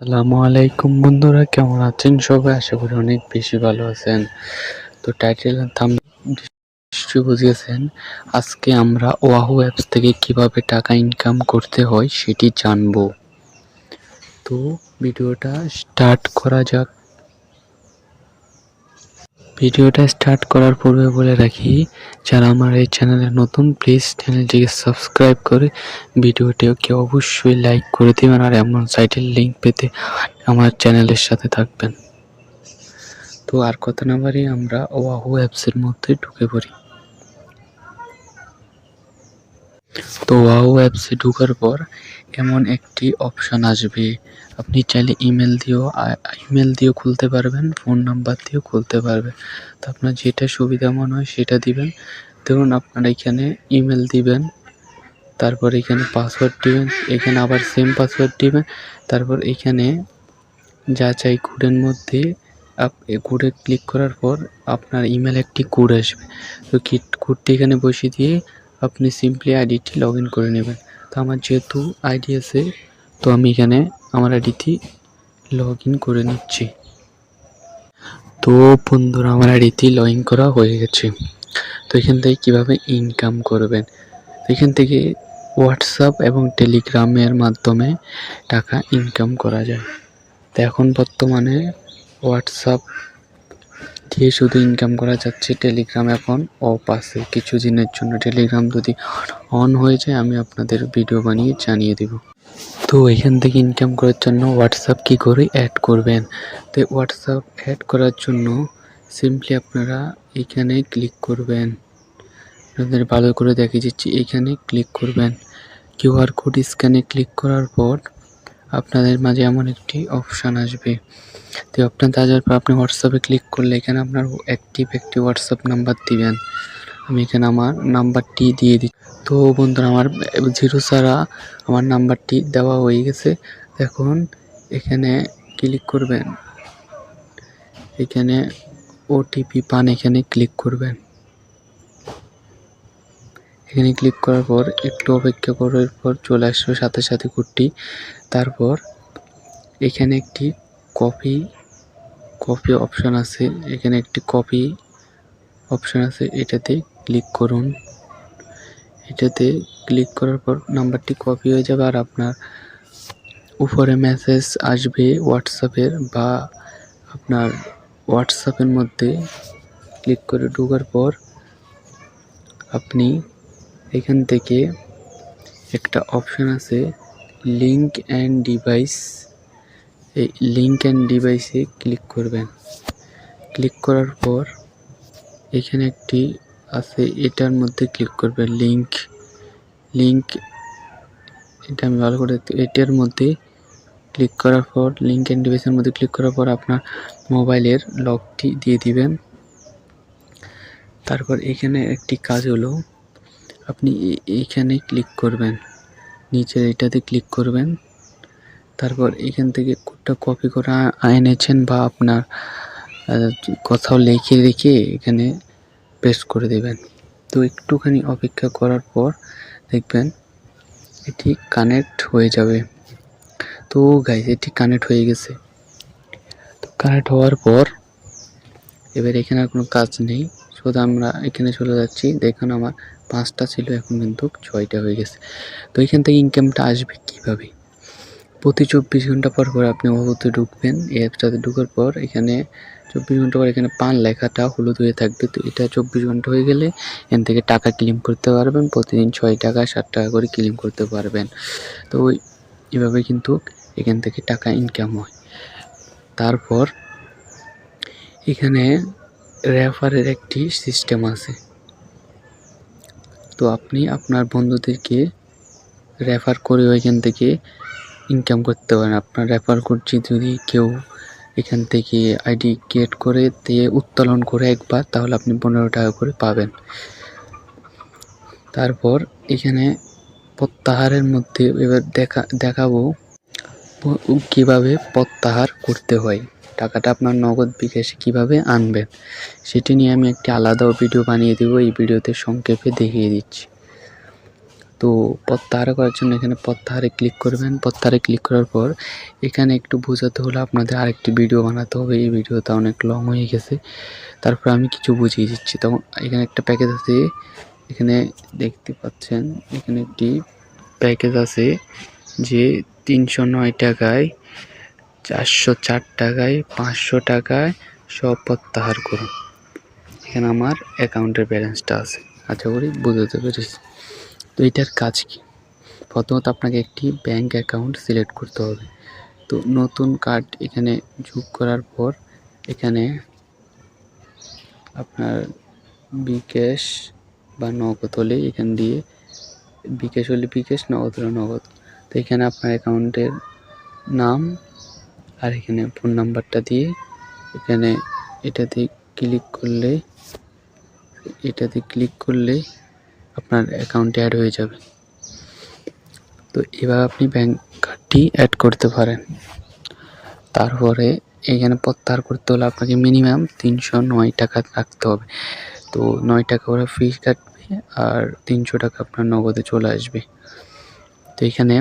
আসসালামু আলাইকুম বন্ধুরা, কেমন আছেন সবাই? আশা করি অনেক বেশি ভালো আছেন। তো টাইটেল থাম নিশ্চয়ই বুঝিয়েছেন, আজকে আমরা ওয়াহু অ্যাপস থেকে কীভাবে টাকা ইনকাম করতে হয় সেটি জানব। তো ভিডিওটা স্টার্ট করা যাক। ভিডিওটা স্টার্ট করার পূর্বে বলে রাখি, যারা আমার এই চ্যানেলে নতুন, প্লিজ চ্যানেলটিকে সাবস্ক্রাইব করে ভিডিওটিকে অবশ্যই লাইক করে দেবেন আর এমন সাইটের লিঙ্ক পেতে আমার চ্যানেলের সাথে থাকবেন। তো আর কথা না বাড়ি আমরা ওয়াহু অ্যাপসের মধ্যে ঢুকে পড়ি। তো ওয়াহু অ্যাপসে ঢোকার পর এমন একটি অপশন আসবে। আপনি চাইলে ইমেল দিয়েও ইমেল দিয়েও খুলতে পারবেন, ফোন নাম্বার দিয়েও খুলতে পারবেন। তো আপনার যেটা সুবিধা মনে হয় সেটা দিবেন। ধরুন আপনারা এখানে ইমেল দিবেন, তারপর এখানে পাসওয়ার্ড দিবেন, এখানে আবার সেম পাসওয়ার্ড দিবেন, তারপর এখানে যা চাই কোডের মধ্যে আপ কোডে ক্লিক করার পর আপনার ইমেল একটি কোড আসবে। তো কোডটি এখানে বসিয়ে দিয়ে আপনি সিম্পলি আইডিটি লগ ইন করে নেবেন। তো আমার যেহেতু আইডি আছে, তো আমি এখানে আমার আইডিটি লগ ইন করে নিচ্ছি। তো বন্ধুরা, আমার আইডিটি লগ ইন করা হয়ে গেছে। তো এখান থেকে কীভাবে ইনকাম করবেন? এখান থেকে হোয়াটসঅ্যাপ এবং টেলিগ্রামের মাধ্যমে টাকা ইনকাম করা যায়। তো এখন বর্তমানে হোয়াটসঅ্যাপ দিয়ে শুধু ইনকাম করা যাচ্ছে টেলিগ্রাম এখন অফ আছে কিছু দিনের জন্য টেলিগ্রাম যদি অন হয়ে যায়, আমি আপনাদের ভিডিও বানিয়ে জানিয়ে দেব। তো এখান থেকে ইনকাম করার জন্য হোয়াটসঅ্যাপ কি করে অ্যাড করবেন? তো হোয়াটসঅ্যাপ অ্যাড করার জন্য সিম্পলি আপনারা এখানে ক্লিক করবেন। আপনাদের ভালো করে দেখিয়ে দিচ্ছি, এখানে ক্লিক করবেন। কিউআর কোড স্ক্যানে ক্লিক করার পর আপনাদের মাঝে এমন একটি অপশান আসবে। তো আপনার যাওয়ার পর আপনি হোয়াটসঅ্যাপে ক্লিক করলে এখানে আপনার অ্যাক্টিভ একটি হোয়াটসঅ্যাপ নাম্বার দিবেন। আমি এখানে আমার নাম্বারটি দিয়ে দিই তো বন্ধুরা, আমার জিরো ছাড়া আমার নাম্বারটি দেওয়া হয়ে গেছে। এখন এখানে ক্লিক করবেন। এখানে ওটিপি পান এখানে ক্লিক করবেন। এখানে ক্লিক করার পর একটু অপেক্ষা করার পর চলে আসবে সাথে সাথে কোডটি তারপর এখানে একটি কপি কপি অপশান আছে। এখানে একটি কপি অপশান আছে। এটাতে ক্লিক করুন। এটাতে ক্লিক করার পর নাম্বারটি কপি হয়ে যাবে আর আপনার উপরে মেসেজ আসবে হোয়াটসঅ্যাপের বা আপনার হোয়াটসঅ্যাপের মধ্যে ক্লিক করে ঢোকার পর আপনি এখান থেকে একটা অপশান আছে লিঙ্ক অ্যান্ড ডিভাইস এই লিঙ্ক অ্যান্ড ডিভাইসে ক্লিক করবেন। ক্লিক করার পর এখানে একটি আছে, এটার মধ্যে ক্লিক করবেন লিঙ্ক লিঙ্ক এটা আমি ভালো করে এটার মধ্যে ক্লিক করার পর লিঙ্ক অ্যান্ড ডিভাইসের মধ্যে ক্লিক করার পর আপনার মোবাইলের লকটি দিয়ে দিবেন। তারপর এখানে একটি কাজ হলো আপনি এইখানে ক্লিক করবেন নিচের এটাতে ক্লিক করবেন, তারপর এখান থেকে কোডটা কপি করে এনেছেন বা আপনার কোথাও লিখে রেখে এখানে পেস্ট করে দেবেন। তো একটুখানি অপেক্ষা করার পর দেখবেন এটি কানেক্ট হয়ে যাবে। তো গাইজ এটি কানেক্ট হয়ে গেছে। তো কানেক্ট হওয়ার পর এবার এখানে আর কোনো কাজ নেই। শুধু আমরা এখানে চলে যাচ্ছি। দেখুন আমার পাঁচটা ছিল, এখন কিন্তু ছয়টা হয়ে গেছে। তো এখান থেকে ইনকামটা আসবে কীভাবে? প্রতি চব্বিশ ঘণ্টা পর পর আপনি ওতে ঢুকবেন। এই অ্যাপসটাতে ঢুকার পর এখানে চব্বিশ ঘণ্টা পর এখানে পান লেখাটা হলুদ হয়ে থাকবে। তো এটা চব্বিশ ঘণ্টা হয়ে গেলে এখান থেকে টাকা ক্লেম করতে পারবেন। প্রতিদিন ছয় টাকা, সাত টাকা করে ক্লেম করতে পারবেন। তো ওই, এভাবে কিন্তু এখান থেকে টাকা ইনকাম হয়। তারপর এখানে রেফারের একটি সিস্টেম আছে। তো আপনি আপনার বন্ধুদেরকে রেফার করে ওইখান থেকে ইনকাম করতে পারেন। আপনার রেফার করছি যদি কেউ এখান থেকে আইডি ক্রিয়েট করে দিয়ে উত্তোলন করে একবার, তাহলে আপনি পনেরো টাকা করে পাবেন। তারপর এখানে প্রত্যাহারের মধ্যে এবার দেখা, দেখাবো কীভাবে প্রত্যাহার করতে হয়। টাকাটা আপনার নগদ বিকাশে কীভাবে আনবেন, সেটি নিয়ে আমি একটি আলাদা ভিডিও বানিয়ে দেবো। এই ভিডিওতে সংক্ষেপে দেখিয়ে দিচ্ছি। তো প্রত্যাহার করার জন্য এখানে প্রত্যাহারে ক্লিক করবেন। প্রত্যাহারে ক্লিক করার পর এখানে একটু বোঝাতে হলে আপনাদের আরেকটি ভিডিও বানাতে হবে। এই ভিডিওটা অনেক লং হয়ে গেছে। তারপর আমি কিছু বুঝিয়ে দিচ্ছি। তখন এখানে একটা প্যাকেজ আছে। এখানে দেখতে পাচ্ছেন, এখানে একটি প্যাকেজ আছে যে তিনশো নয় টাকায় চারশো চার টাকায়, পাঁচশো টাকায় সব প্রত্যাহার করুন। এখানে আমার অ্যাকাউন্টের ব্যালেন্সটা আছে। আশা করি, বুঝতে পেরেছি। তো এটার কাজ কি? প্রথমত আপনাকে একটি ব্যাংক অ্যাকাউন্ট সিলেক্ট করতে হবে। তো নতুন কার্ড এখানে যোগ করার পর এখানে আপনার বিকাশ বা নগদ হলে এখান দিয়ে বিকাশ হলে বিকাশ, নগদ হলে নগদ। তো এখানে আপনার অ্যাকাউন্টের নাম আর এখানে ফোন নাম্বারটা দিয়ে এখানে এটাতে ক্লিক করলে, এটাতে ক্লিক করলে আপনার অ্যাকাউন্টে অ্যাড হয়ে যাবে। তো এবার আপনি ব্যাংক কার্ডটি অ্যাড করতে পারেন। তারপরে এখানে প্রত্যাহার করতে হলে আপনাকে মিনিমাম তিনশো নয় টাকা রাখতে হবে। তো নয় টাকা ওরা ফিস কাটবে আর তিনশো টাকা আপনার নগদে চলে আসবে। তো এখানে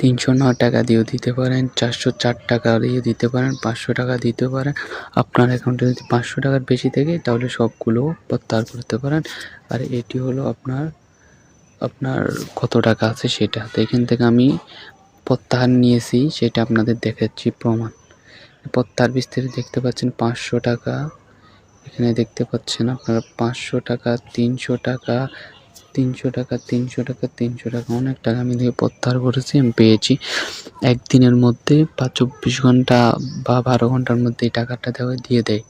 তিনশো নয় টাকা দিয়েও দিতে পারেন, চারশো চার টাকা দিয়ে দিতে পারেন, পাঁচশো টাকা দিতে পারেন। আপনার অ্যাকাউন্টে যদি পাঁচশো টাকার বেশি থাকে, তাহলে সবগুলো প্রত্যাহার করতে পারেন। আর এটি হলো আপনার আপনার কত টাকা আছে সেটা। তো এখান থেকে আমি প্রত্যাহার নিয়েছি, সেটা আপনাদের দেখাচ্ছি প্রমাণ। প্রত্যাহার বিস্তারিত দেখতে পাচ্ছেন, পাঁচশো টাকা। এখানে দেখতে পাচ্ছেন আপনারা, পাঁচশো টাকা, তিনশো টাকা তিনশো টাকা তিনশো টাকা তিনশো টাকা, অনেক টাকা আমি দিয়ে প্রত্যাহার করেছি, আমি পেয়েছি। একদিনের মধ্যে বা চব্বিশ ঘণ্টা বা বারো ঘণ্টার মধ্যে এই টাকাটা দেওয়া দিয়ে দেয়।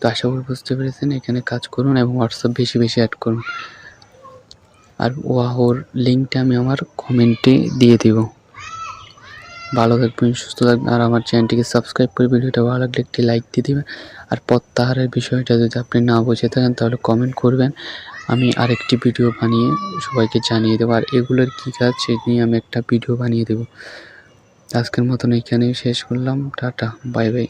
তো আশা করি বুঝতে পেরেছেন, এখানে কাজ করুন এবং হোয়াটসঅ্যাপ বেশি বেশি অ্যাড করুন। আর ওয়াহোর লিঙ্কটা আমি আমার কমেন্টে দিয়ে দিব। ভালো থাকবেন, সুস্থ থাকবেন, আর আমার চ্যানেলটিকে সাবস্ক্রাইব করে ভিডিওটা ভালো লাগলে একটি লাইক দিয়ে দেবেন। আর প্রত্যাহারের বিষয়টা যদি আপনি না বুঝে থাকেন, তাহলে কমেন্ট করবেন। আমি আরেকটি ভিডিও বানিয়ে সবাইকে জানিয়ে দেবো। আর এগুলোর কী কাজ, সে নিয়ে আমি একটা ভিডিও বানিয়ে দেবো। আজকের মতন এখানেই শেষ করলাম। Tata, bye bye.